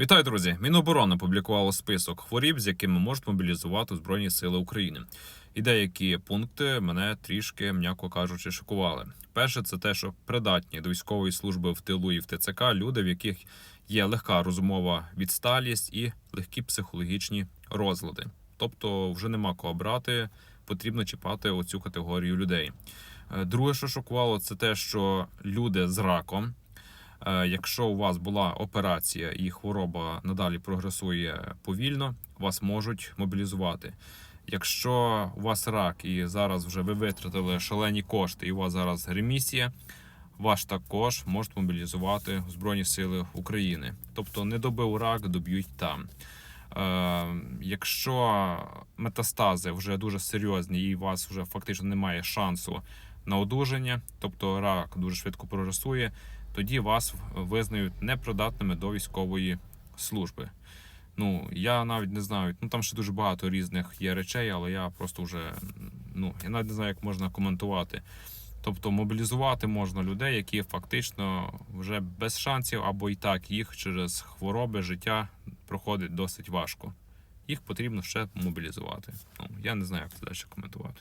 Вітаю, друзі! Міноборони опублікувало список хворіб, з якими можуть мобілізувати Збройні Сили України. І деякі пункти мене трішки, м'яко кажучи, шокували. Перше, це те, що придатні до військової служби в тилу і в ТЦК люди, в яких є легка розумова відсталість і легкі психологічні розлади. Тобто, вже нема кого брати, потрібно чіпати оцю категорію людей. Е, Друге, що шокувало, це те, що люди з раком. Е, Якщо у вас була операція і хвороба надалі прогресує повільно, вас можуть мобілізувати. Якщо у вас рак і зараз вже ви витратили шалені кошти, і у вас зараз ремісія, вас також можуть мобілізувати Збройні Сили України. Тобто не добив рак, доб'ють там. Е, якщо метастази вже дуже серйозні і у вас вже фактично немає шансу на одужання, тобто рак дуже швидко прогресує, тоді вас визнають непридатними до військової служби. Ну, я навіть не знаю, ну там ще дуже багато різних є речей, але я просто вже ну, я навіть не знаю, як можна коментувати. Тобто мобілізувати можна людей, які фактично вже без шансів, або і так їх через хвороби життя проходить досить важко. Їх потрібно ще мобілізувати. Ну, я не знаю, як це далі коментувати.